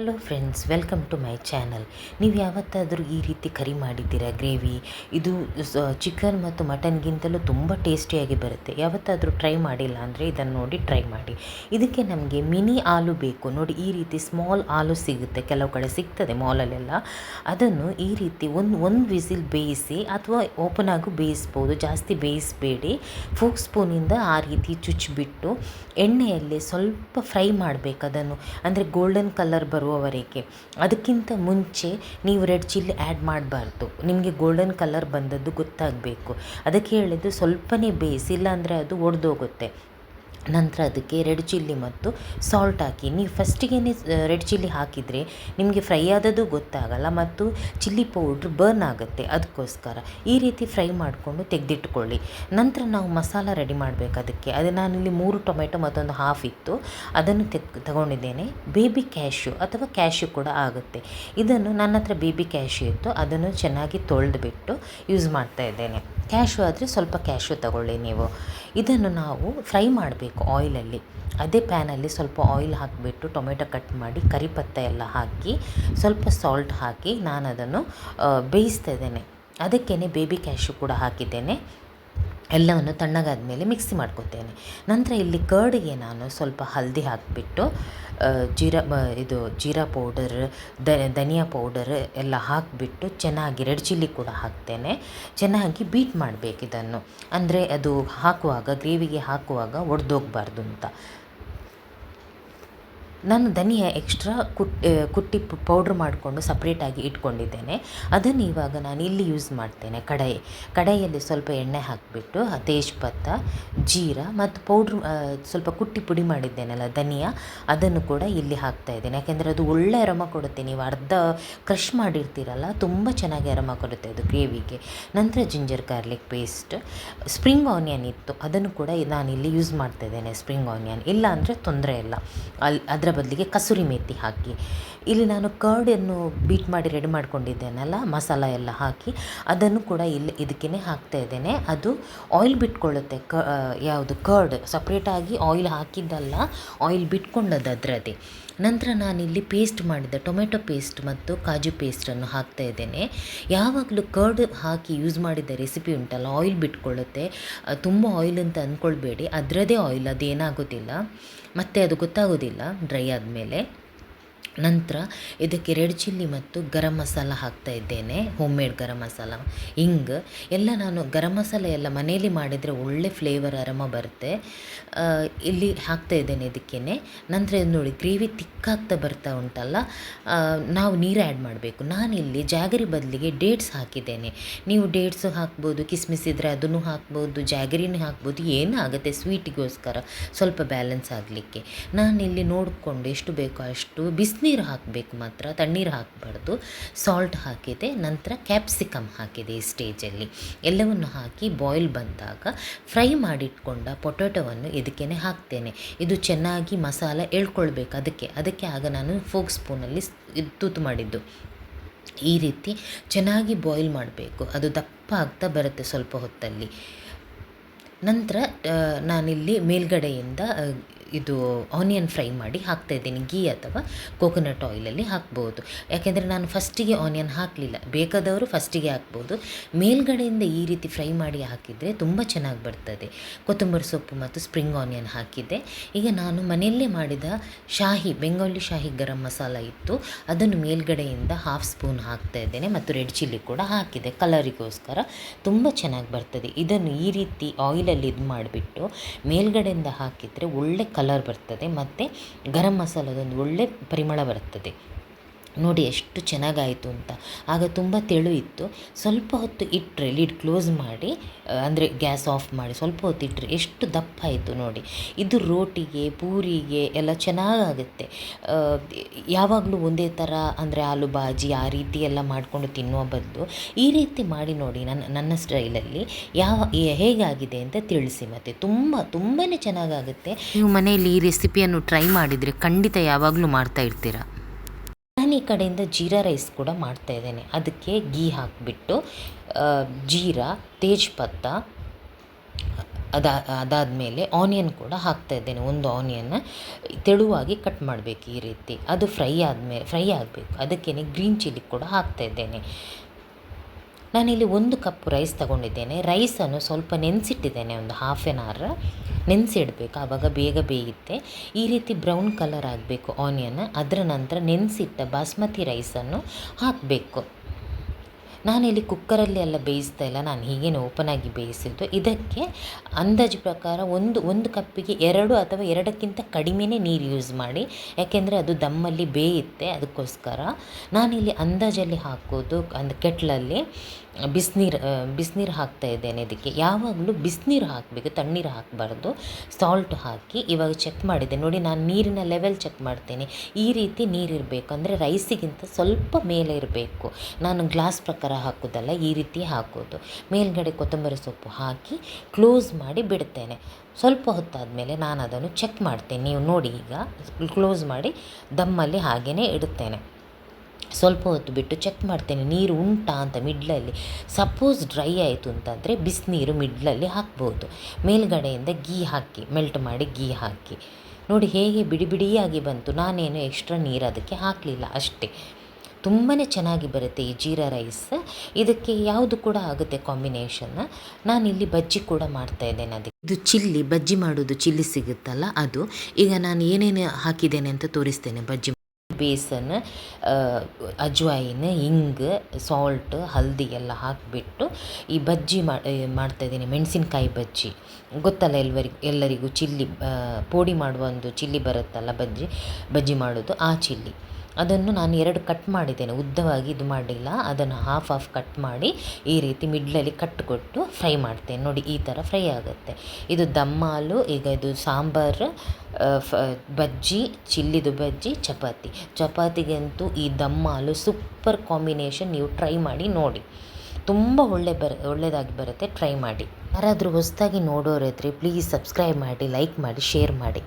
Hello friends welcome to my channel ನೀವು ಯಾವತ್ತಾದರೂ ಈ ರೀತಿ ಕರಿ ಮಾಡಿದ್ದೀರಾ ಗ್ರೇವಿ? ಇದು ಚಿಕನ್ ಮತ್ತು ಮಟನ್ಗಿಂತಲೂ ತುಂಬ ಟೇಸ್ಟಿಯಾಗಿ ಬರುತ್ತೆ. ಯಾವತ್ತಾದರೂ ಟ್ರೈ ಮಾಡಿಲ್ಲ ಅಂದರೆ ಇದನ್ನು ನೋಡಿ ಟ್ರೈ ಮಾಡಿ. ಇದಕ್ಕೆ ನಮಗೆ ಮಿನಿ ಆಲು ಬೇಕು. ನೋಡಿ, ಈ ರೀತಿ ಸ್ಮಾಲ್ ಆಲು ಸಿಗುತ್ತೆ. ಕೆಲವು ಕಡೆ ಸಿಗ್ತದೆ ಮಾಲಲ್ಲೆಲ್ಲ ಅದನ್ನು ಈ ರೀತಿ ಒಂದು ಒಂದು ವಿಸಿಲ್ ಬೇಯಿಸಿ ಅಥವಾ ಓಪನ್ ಆಗು ಬೇಯಿಸ್ಬೋದು. ಜಾಸ್ತಿ ಬೇಯಿಸಬೇಡಿ. ಫೋಕ್ ಸ್ಪೂನಿಂದ ಆ ರೀತಿ ಚುಚ್ಚಿಬಿಟ್ಟು ಎಣ್ಣೆಯಲ್ಲಿ ಸ್ವಲ್ಪ ಫ್ರೈ ಮಾಡಬೇಕು ಅದನ್ನು. ಅಂದರೆ ಗೋಲ್ಡನ್ ಕಲರ್ ಬರುವವರೆಗೆ ಅದಕ್ಕಿಂತ ಮುಂಚೆ ನೀವು ರೆಡ್ ಚಿಲ್ಲಿ ಆ್ಯಡ್ ಮಾಡಬಾರ್ದು. ನಿಮಗೆ ಗೋಲ್ಡನ್ ಕಲರ್ ಬಂದದ್ದು ಗೊತ್ತಾಗಬೇಕು. ಅದಕ್ಕೆ ಹೇಳಿದ್ದು ಸ್ವಲ್ಪನೇ ಬೇಯಿಸಿ ಇಲ್ಲಾಂದರೆ ಅದು ಒಡೆದೋಗುತ್ತೆ. ನಂತರ ಅದಕ್ಕೆ ರೆಡ್ ಚಿಲ್ಲಿ ಮತ್ತು ಸಾಲ್ಟ್ ಹಾಕಿ. ನೀವು ಫಸ್ಟಿಗೆ ರೆಡ್ ಚಿಲ್ಲಿ ಹಾಕಿದರೆ ನಿಮಗೆ ಫ್ರೈ ಆದದ್ದು ಗೊತ್ತಾಗಲ್ಲ ಮತ್ತು ಚಿಲ್ಲಿ ಪೌಡ್ರ್ ಬರ್ನ್ ಆಗುತ್ತೆ. ಅದಕ್ಕೋಸ್ಕರ ಈ ರೀತಿ ಫ್ರೈ ಮಾಡಿಕೊಂಡು ತೆಗೆದಿಟ್ಕೊಳ್ಳಿ. ನಂತರ ನಾವು ಮಸಾಲ ರೆಡಿ ಮಾಡಬೇಕು ಅದಕ್ಕೆ. ಅದು ನಾನಿಲ್ಲಿ ಮೂರು ಟೊಮೆಟೊ ಮತ್ತೊಂದು ಹಾಫ್ ಇತ್ತು. ಅದನ್ನು ತೆಗ್, ತಗೊಂಡಿದ್ದೇನೆ. ಬೇಬಿ ಕ್ಯಾಶ್ಯೂ ಅಥವಾ ಕ್ಯಾಶ್ಯೂ ಕೂಡ ಆಗುತ್ತೆ. ಇದನ್ನು ನನ್ನ ಹತ್ರ ಬೇಬಿ ಕ್ಯಾಶ್ಯೂ ಇತ್ತು. ಅದನ್ನು ಚೆನ್ನಾಗಿ ತೊಳೆದುಬಿಟ್ಟು ಯೂಸ್ ಮಾಡ್ತಾ ಇದ್ದೇನೆ. ಕ್ಯಾಶ್ಯೂ ಆದರೆ ಸ್ವಲ್ಪ ಕ್ಯಾಶ್ಯೂ ತಗೊಳ್ಳಿ ನೀವು. ಇದನ್ನು ನಾವು ಫ್ರೈ ಮಾಡಬೇಕು ಆಯಿಲಲ್ಲಿ. ಅದೇ ಪ್ಯಾನಲ್ಲಿ ಸ್ವಲ್ಪ ಆಯಿಲ್ ಹಾಕಿಬಿಟ್ಟು ಟೊಮೆಟೊ ಕಟ್ ಮಾಡಿ, ಕರಿಪತ್ತ ಎಲ್ಲ ಹಾಕಿ, ಸ್ವಲ್ಪ ಸಾಲ್ಟ್ ಹಾಕಿ ನಾನು ಅದನ್ನು ಬೇಯಿಸ್ತಾ ಇದ್ದೇನೆ. ಅದಕ್ಕೇ ಬೇಬಿ ಕ್ಯಾಶ್ಯೂ ಕೂಡ ಹಾಕಿದ್ದೇನೆ. ಎಲ್ಲವನ್ನು ತಣ್ಣಗಾದ ಮೇಲೆ ಮಿಕ್ಸಿ ಮಾಡ್ಕೊತೇನೆ ನಂತರ ಇಲ್ಲಿ ಕರ್ಡಿಗೆ ನಾನು ಸ್ವಲ್ಪ ಹಲ್ದಿ ಹಾಕಿಬಿಟ್ಟು ಜೀರಾ ಇದು ಜೀರಾ ಪೌಡರ್ ಧನಿಯಾ ಪೌಡರ್ ಎಲ್ಲ ಹಾಕಿಬಿಟ್ಟು ಚೆನ್ನಾಗಿ ರೆಡ್ ಚಿಲ್ಲಿ ಕೂಡ ಹಾಕ್ತೇನೆ. ಚೆನ್ನಾಗಿ ಬೀಟ್ ಮಾಡಬೇಕು ಇದನ್ನು. ಅಂದರೆ ಅದು ಹಾಕುವಾಗ, ಗ್ರೇವಿಗೆ ಹಾಕುವಾಗ ಒಡೆದೋಗ್ಬಾರ್ದು ಅಂತ. ನಾನು ಧನಿಯ ಎಕ್ಸ್ಟ್ರಾ ಕುಟ್ ಕುಟ್ಟಿ ಪೌಡ್ರ್ ಮಾಡಿಕೊಂಡು ಸಪ್ರೇಟಾಗಿ ಇಟ್ಕೊಂಡಿದ್ದೇನೆ. ಅದನ್ನು ಇವಾಗ ನಾನು ಇಲ್ಲಿ ಯೂಸ್ ಮಾಡ್ತೇನೆ. ಕಡಾಯಿ. ಕಡಾಯಿಯಲ್ಲಿ ಸ್ವಲ್ಪ ಎಣ್ಣೆ ಹಾಕಿಬಿಟ್ಟು ತೇಜ್ಪತ್ತ, ಜೀರ ಮತ್ತು ಪೌಡ್ರ್ ಸ್ವಲ್ಪ ಕುಟ್ಟಿ ಪುಡಿ ಮಾಡಿದ್ದೇನಲ್ಲ ಧನಿಯ, ಅದನ್ನು ಕೂಡ ಇಲ್ಲಿ ಹಾಕ್ತಾ ಇದ್ದೇನೆ. ಯಾಕೆಂದರೆ ಅದು ಒಳ್ಳೆ ಅರಮ ಕೊಡುತ್ತೆ. ನೀವು ಅರ್ಧ ಕ್ರಷ್ ಮಾಡಿರ್ತೀರಲ್ಲ, ತುಂಬ ಚೆನ್ನಾಗಿ ಅರಮ ಕೊಡುತ್ತೆ ಅದು ಗ್ರೇವಿಗೆ ನಂತರ ginger garlic paste spring onion ಇತ್ತು. ಅದನ್ನು ಕೂಡ ನಾನು ಇಲ್ಲಿ ಯೂಸ್ ಮಾಡ್ತಾ ಇದ್ದೇನೆ ಸ್ಪ್ರಿಂಗ್ ಆನಿಯನ್ ಇಲ್ಲ ಅಂದರೆ ತೊಂದರೆ ಇಲ್ಲ. ಅಲ್ಲಿ ಅದರ ಬದಲಿಗೆ ಕಸೂರಿ ಮೇಥಿ ಹಾಕಿ. ಇಲ್ಲಿ ನಾನು ಕರ್ಡನ್ನು ಬೀಟ್ ಮಾಡಿ ರೆಡಿ ಮಾಡ್ಕೊಂಡಿದ್ದೇನಲ್ಲ, ಮಸಾಲ ಎಲ್ಲ ಹಾಕಿ, ಅದನ್ನು ಕೂಡ ಇಲ್ಲಿ ಇದಕ್ಕೇ ಹಾಕ್ತಾ ಇದ್ದೇನೆ. ಅದು ಆಯಿಲ್ ಬಿಟ್ಕೊಳ್ಳುತ್ತೆ, ಕ ಯಾವುದು, ಕರ್ಡ್. ಸಪ್ರೇಟಾಗಿ ಆಯಿಲ್ ಹಾಕಿದ್ದಲ್ಲ ಆಯಿಲ್ ಬಿಟ್ಕೊಂಡದ್ದು ಅದರದೇ ನಂತರ ನಾನಿಲ್ಲಿ ಪೇಸ್ಟ್ ಮಾಡಿದ ಟೊಮೆಟೊ ಪೇಸ್ಟ್ ಮತ್ತು ಕಾಜು ಪೇಸ್ಟನ್ನು ಹಾಕ್ತಾ ಇದ್ದೇನೆ. ಯಾವಾಗಲೂ ಕರ್ಡ್ ಹಾಕಿ ಯೂಸ್ ಮಾಡಿದ ರೆಸಿಪಿ ಉಂಟಲ್ಲ ಆಯಿಲ್ ಬಿಟ್ಕೊಳ್ಳುತ್ತೆ. ತುಂಬ ಆಯಿಲ್ ಅಂತ ಅಂದ್ಕೊಳ್ಬೇಡಿ ಅದರದೇ ಆಯಿಲ್ ಅದೇನಾಗೋದಿಲ್ಲ. ಮತ್ತು ಅದು ಗೊತ್ತಾಗೋದಿಲ್ಲ ಡ್ರೈ ಆದಮೇಲೆ. ನಂತರ ಇದಕ್ಕೆ ರೆಡ್ ಚಿಲ್ಲಿ ಮತ್ತು ಗರಂ ಮಸಾಲ ಹಾಕ್ತಾ ಇದ್ದೇನೆ ಹೋಮ್ ಮೇಡ್ ಗರಂ ಮಸಾಲ. ಹಿಂಗೆ ಎಲ್ಲ ನಾನು ಗರಂ ಮಸಾಲ ಎಲ್ಲ ಮನೆಯಲ್ಲಿ ಮಾಡಿದರೆ ಒಳ್ಳೆ ಫ್ಲೇವರ್ ಅರಮ ಬರುತ್ತೆ. ಇಲ್ಲಿ ಹಾಕ್ತಾ ಇದ್ದೇನೆ ಇದಕ್ಕೇ ನಂತರ ಇದು ನೋಡಿ ಗ್ರೇವಿ ತಿಕ್ಕಾಗ್ತಾ ಬರ್ತಾ ಉಂಟಲ್ಲ? ನಾವು ನೀರು ಆ್ಯಡ್ ಮಾಡಬೇಕು. ನಾನಿಲ್ಲಿ ಜಾಗರಿ ಬದಲಿಗೆ ಡೇಟ್ಸ್ ಹಾಕಿದ್ದೇನೆ. ನೀವು ಡೇಟ್ಸು ಹಾಕ್ಬೋದು, ಕಿಸ್ಮಿಸ್ ಇದ್ದರೆ ಅದನ್ನು ಹಾಕ್ಬೋದು, ಜಾಗರಿನೂ ಹಾಕ್ಬೋದು ಏನಾಗುತ್ತೆ ಸ್ವೀಟಿಗೋಸ್ಕರ ಸ್ವಲ್ಪ ಬ್ಯಾಲೆನ್ಸ್ ಆಗಲಿಕ್ಕೆ. ನಾನಿಲ್ಲಿ ನೋಡಿಕೊಂಡು ಎಷ್ಟು ಬೇಕೋ ಅಷ್ಟು ಬಿಸಿನೀರು ನೀರು ಹಾಕಬೇಕು ಮಾತ್ರ, ತಣ್ಣೀರು ಹಾಕಬಾರ್ದು. ಸಾಲ್ಟ್ ಹಾಕಿದೆ, ನಂತರ ಕ್ಯಾಪ್ಸಿಕಮ್ ಹಾಕಿದೆ ಈ ಸ್ಟೇಜಲ್ಲಿ ಎಲ್ಲವನ್ನು ಹಾಕಿ ಬಾಯ್ಲ್ ಬಂದಾಗ ಫ್ರೈ ಮಾಡಿಟ್ಕೊಂಡ ಪೊಟೊಟೊವನ್ನು ಇದಕ್ಕೇ ಹಾಕ್ತೇನೆ. ಇದು ಚೆನ್ನಾಗಿ ಮಸಾಲ ಎಳ್ಕೊಳ್ಬೇಕು ಅದಕ್ಕೆ. ಅದಕ್ಕೆ ಆಗ ನಾನು ಫೋಕ್ ಸ್ಪೂನಲ್ಲಿ ತೂತು ಮಾಡಿದ್ದು. ಈ ರೀತಿ ಚೆನ್ನಾಗಿ ಬಾಯ್ಲ್ ಮಾಡಬೇಕು. ಅದು ದಪ್ಪ ಆಗ್ತಾ ಬರುತ್ತೆ ಸ್ವಲ್ಪ ಹೊತ್ತಲ್ಲಿ. ನಂತರ ನಾನಿಲ್ಲಿ ಮೇಲ್ಗಡೆಯಿಂದ ಇದು ಆನಿಯನ್ ಫ್ರೈ ಮಾಡಿ ಹಾಕ್ತಾಯಿದ್ದೀನಿ ಗೀ ಅಥವಾ ಕೋಕೋನಟ್ ಆಯಿಲಲ್ಲಿ ಹಾಕ್ಬೋದು. ಯಾಕೆಂದರೆ ನಾನು ಫಸ್ಟಿಗೆ ಆನಿಯನ್ ಹಾಕಲಿಲ್ಲ. ಬೇಕಾದವರು ಫಸ್ಟಿಗೆ ಹಾಕ್ಬೋದು. ಮೇಲ್ಗಡೆಯಿಂದ ಈ ರೀತಿ ಫ್ರೈ ಮಾಡಿ ಹಾಕಿದರೆ ತುಂಬ ಚೆನ್ನಾಗಿ ಬರ್ತದೆ. ಕೊತ್ತಂಬರಿ ಸೊಪ್ಪು ಮತ್ತು ಸ್ಪ್ರಿಂಗ್ ಆನಿಯನ್ ಹಾಕಿದ್ದೆ. ಈಗ ನಾನು ಮನೆಯಲ್ಲೇ ಮಾಡಿದ ಶಾಹಿ ಬೆಂಗಾಲಿ ಶಾಹಿ ಗರಂ ಮಸಾಲ ಇತ್ತು. ಅದನ್ನು ಮೇಲ್ಗಡೆಯಿಂದ ಹಾಫ್ ಸ್ಪೂನ್ ಹಾಕ್ತಾ ಇದ್ದೇನೆ ಮತ್ತು ರೆಡ್ ಚಿಲ್ಲಿ ಕೂಡ ಹಾಕಿದೆ ಕಲರಿಗೋಸ್ಕರ ತುಂಬ ಚೆನ್ನಾಗಿ ಬರ್ತದೆ. ಇದನ್ನು ಈ ರೀತಿ ಆಯಿಲಲ್ಲಿ ಇದು ಮಾಡಿಬಿಟ್ಟು ಮೇಲ್ಗಡೆಯಿಂದ ಹಾಕಿದರೆ ಒಳ್ಳೆ ಕಲರ್ ಬರ್ತದೆ ಮತ್ತು ಗರಂ ಮಸಾಲದೊಂದು ಒಳ್ಳೆ ಪರಿಮಳ ಬರ್ತದೆ. ನೋಡಿ ಎಷ್ಟು ಚೆನ್ನಾಗಾಯಿತು ಅಂತ. ಆಗ ತುಂಬ ತೆಳು ಇತ್ತು. ಸ್ವಲ್ಪ ಹೊತ್ತು ಇಟ್ಟರೆ ಲಿಡ್ ಕ್ಲೋಸ್ ಮಾಡಿ ಅಂದರೆ ಗ್ಯಾಸ್ ಆಫ್ ಮಾಡಿ, ಸ್ವಲ್ಪ ಹೊತ್ತು ಇಟ್ಟರೆ ಎಷ್ಟು ದಪ್ಪ ಆಯಿತು ನೋಡಿ. ಇದು ರೋಟಿಗೆ, ಪೂರಿಗೆ ಎಲ್ಲ ಚೆನ್ನಾಗಾಗುತ್ತೆ. ಯಾವಾಗಲೂ ಒಂದೇ ಥರ ಅಂದರೆ ಆಲೂ ಬಾಜಿ ಆ ರೀತಿ ಎಲ್ಲ ಮಾಡಿಕೊಂಡು ತಿನ್ನುವ ಬದಲು ಈ ರೀತಿ ಮಾಡಿ ನೋಡಿ ನನ್ನ ನನ್ನ ಸ್ಟೈಲಲ್ಲಿ ಯಾವ ಹೇಗಾಗಿದೆ ಅಂತ ತಿಳಿಸಿ ಮತ್ತು. ತುಂಬ ತುಂಬಾ ಚೆನ್ನಾಗಾಗುತ್ತೆ. ನೀವು ಮನೆಯಲ್ಲಿ ಈ ರೆಸಿಪಿಯನ್ನು ಟ್ರೈ ಮಾಡಿದರೆ ಖಂಡಿತ ಯಾವಾಗಲೂ ಮಾಡ್ತಾ ಇರ್ತೀರ? ಈ ಕಡೆಯಿಂದ ಜೀರಾ ರೈಸ್ ಕೂಡ ಮಾಡ್ತಾ ಇದ್ದೇನೆ. ಅದಕ್ಕೆ ಗೀ ಹಾಕಿಬಿಟ್ಟು ಜೀರಾ, ತೇಜ್ಪತ್ತ, ಅದಾ, ಅದಾದಮೇಲೆ ಆನಿಯನ್ ಕೂಡ ಹಾಕ್ತಾ ಇದ್ದೇನೆ. ಒಂದು ಆನಿಯನ್ನ ತೆಳುವಾಗಿ ಕಟ್ ಮಾಡಬೇಕು ಈ ರೀತಿ. ಅದು ಫ್ರೈ ಆದಮೇಲೆ ಫ್ರೈ ಆಗಬೇಕು. ಅದಕ್ಕೇ ಗ್ರೀನ್ ಚಿಲ್ಲಿ ಕೂಡ ಹಾಕ್ತಾ ಇದ್ದೇನೆ. ನಾನಿಲ್ಲಿ ಒಂದು ಕಪ್ ರೈಸ್ ತಗೊಂಡಿದ್ದೇನೆ. ರೈಸನ್ನು ಸ್ವಲ್ಪ ನೆನೆಸಿಟ್ಟಿದ್ದೇನೆ, ಒಂದು ಹಾಫ್ ಎನ್ ಅವರ್ ನೆನೆಸಿಡಬೇಕು, ಆವಾಗ ಬೇಗ ಬೇಯುತ್ತೆ. ಈ ರೀತಿ ಬ್ರೌನ್ ಕಲರ್ ಆಗಬೇಕು ಆನಿಯನ್ ಅದರ ನಂತರ ನೆನೆಸಿಟ್ಟ ಬಾಸ್ಮತಿ ರೈಸನ್ನು ಹಾಕಬೇಕು. ನಾನಿಲ್ಲಿ ಕುಕ್ಕರಲ್ಲಿ ಎಲ್ಲ ಬೇಯಿಸ್ತಾ ಇಲ್ಲ. ನಾನು ಹೀಗೇನೆ ಓಪನ್ ಆಗಿ ಬೇಯಿಸಿದ್ದು. ಇದಕ್ಕೆ ಅಂದಾಜು ಪ್ರಕಾರ ಒಂದು ಒಂದು ಕಪ್ಪಿಗೆ ಎರಡು ಅಥವಾ ಎರಡಕ್ಕಿಂತ ಕಡಿಮೆನೇ ನೀರು ಯೂಸ್ ಮಾಡಿ. ಯಾಕೆಂದರೆ ಅದು ದಮ್ಮಲ್ಲಿ ಬೇಯುತ್ತೆ ಅದಕ್ಕೋಸ್ಕರ. ನಾನಿಲ್ಲಿ ಅಂದಾಜಲ್ಲಿ ಹಾಕೋದು ಒಂದು ಕೆಟ್ಲಲ್ಲಿ ಬಿಸಿನೀರು ಬಿಸಿನೀರು ಹಾಕ್ತಾ ಇದ್ದೇನೆ ಇದಕ್ಕೆ. ಯಾವಾಗಲೂ ಬಿಸಿನೀರು ಹಾಕಬೇಕು, ತಣ್ಣೀರು ಹಾಕಬಾರ್ದು. ಸಾಲ್ಟ್ ಹಾಕಿ ಇವಾಗ ಚೆಕ್ ಮಾಡಿದೆ. ನೋಡಿ, ನಾನು ನೀರಿನ ಲೆವೆಲ್ ಚೆಕ್ ಮಾಡ್ತೇನೆ. ಈ ರೀತಿ ನೀರಿರಬೇಕು ಅಂದರೆ ರೈಸಿಗಿಂತ ಸ್ವಲ್ಪ ಮೇಲೆ ಇರಬೇಕು. ನಾನು ಗ್ಲಾಸ್ ಪ್ರಕಾರ ಹಾಕೋದಲ್ಲ, ಈ ರೀತಿ ಹಾಕೋದು. ಮೇಲ್ಗಡೆ ಕೊತ್ತಂಬರಿ ಸೊಪ್ಪು ಹಾಕಿ ಕ್ಲೋಸ್ ಮಾಡಿ ಬಿಡ್ತೇನೆ. ಸ್ವಲ್ಪ ಹೊತ್ತಾದಮೇಲೆ ನಾನು ಅದನ್ನು ಚೆಕ್ ಮಾಡ್ತೇನೆ. ನೀವು ನೋಡಿ ಈಗ ಕ್ಲೋಸ್ ಮಾಡಿ ದಮ್ಮಲ್ಲಿ ಹಾಗೆಯೇ ಇಡುತ್ತೇನೆ. ಸ್ವಲ್ಪ ಹೊತ್ತು ಬಿಟ್ಟು ಚೆಕ್ ಮಾಡ್ತೇನೆ, ನೀರು ಉಂಟಾ ಅಂತ ಮಿಡ್ಲಲ್ಲಿ. ಸಪೋಸ್ ಡ್ರೈ ಆಯಿತು ಅಂತಂದರೆ ಬಿಸಿನೀರು ಮಿಡ್ಲಲ್ಲಿ ಹಾಕ್ಬೋದು. ಮೇಲ್ಗಡೆಯಿಂದ ಗೀ ಹಾಕಿ ಮೆಲ್ಟ್ ಮಾಡಿ ಗೀ ಹಾಕಿ. ನೋಡಿ ಹೇಗೆ ಬಿಡಿ ಬಿಡಿಯಾಗಿ ಬಂತು. ನಾನೇನು ಎಕ್ಸ್ಟ್ರಾ ನೀರು ಅದಕ್ಕೆ ಹಾಕಲಿಲ್ಲ ಅಷ್ಟೇ. ತುಂಬಾ ಚೆನ್ನಾಗಿ ಬರುತ್ತೆ ಈ ಜೀರಾ ರೈಸ್. ಇದಕ್ಕೆ ಯಾವುದು ಕೂಡ ಆಗುತ್ತೆ ಕಾಂಬಿನೇಷನ್. ನಾನಿಲ್ಲಿ ಬಜ್ಜಿ ಕೂಡ ಮಾಡ್ತಾ ಇದ್ದೇನೆ ಅದಕ್ಕೆ. ಇದು ಚಿಲ್ಲಿ, ಬಜ್ಜಿ ಮಾಡೋದು ಚಿಲ್ಲಿ ಸಿಗುತ್ತಲ್ಲ ಅದು. ಈಗ ನಾನು ಏನೇನು ಹಾಕಿದ್ದೇನೆ ಅಂತ ತೋರಿಸ್ತೇನೆ ಬಜ್ಜಿ. ಬೇಸನ್ ಅಜ್ವಾಯಿನ್ ಹಿಂಗ್ ಸಾಲ್ಟ್, ಹಲ್ದಿ ಎಲ್ಲ ಹಾಕಿಬಿಟ್ಟು ಈ ಬಜ್ಜಿ ಮಾಡ್ತಾಯಿದ್ದೀನಿ ಮೆಣಸಿನ್ಕಾಯಿ ಬಜ್ಜಿ. ಗೊತ್ತಲ್ಲ ಎಲ್ಲರಿಗೂ ಎಲ್ಲರಿಗೂ ಚಿಲ್ಲಿ ಪೋಡಿ ಮಾಡುವ ಒಂದು ಚಿಲ್ಲಿ ಬರುತ್ತಲ್ಲ ಬಜ್ಜಿ ಬಜ್ಜಿ ಮಾಡೋದು, ಆ ಚಿಲ್ಲಿ. ಅದನ್ನು ನಾನು ಎರಡು ಕಟ್ ಮಾಡಿದ್ದೇನೆ. ಉದ್ದವಾಗಿ ಇದು ಮಾಡಲಿಲ್ಲ ಅದನ್ನು ಹಾಫ್ ಹಾಫ್ ಕಟ್ ಮಾಡಿ ಈ ರೀತಿ ಮಿಡ್ಲಲ್ಲಿ ಕಟ್ ಕೊಟ್ಟು ಫ್ರೈ ಮಾಡ್ತೇನೆ. ನೋಡಿ, ಈ ಥರ ಫ್ರೈ ಆಗುತ್ತೆ. ಇದು ದಮ್ಮಾಲು, ಈಗ ಇದು ಸಾಂಬಾರು ಫ, ಬಜ್ಜಿ, ಚಿಲ್ಲಿದು ಬಜ್ಜಿ, ಚಪಾತಿ. ಚಪಾತಿಗಂತೂ ಈ ದಮ್ಮಾಲು ಸೂಪರ್ ಕಾಂಬಿನೇಷನ್ ನೀವು ಟ್ರೈ ಮಾಡಿ ನೋಡಿ. ತುಂಬ ಒಳ್ಳೆ ಬರ ಒಳ್ಳೆಯದಾಗಿ ಬರುತ್ತೆ. ಟ್ರೈ ಮಾಡಿ. ಯಾರಾದರೂ ಹೊಸದಾಗಿ ನೋಡೋರಿದ್ರೆ ಪ್ಲೀಸ್ ಸಬ್ಸ್ಕ್ರೈಬ್ ಮಾಡಿ ಲೈಕ್ ಮಾಡಿ ಶೇರ್ ಮಾಡಿ.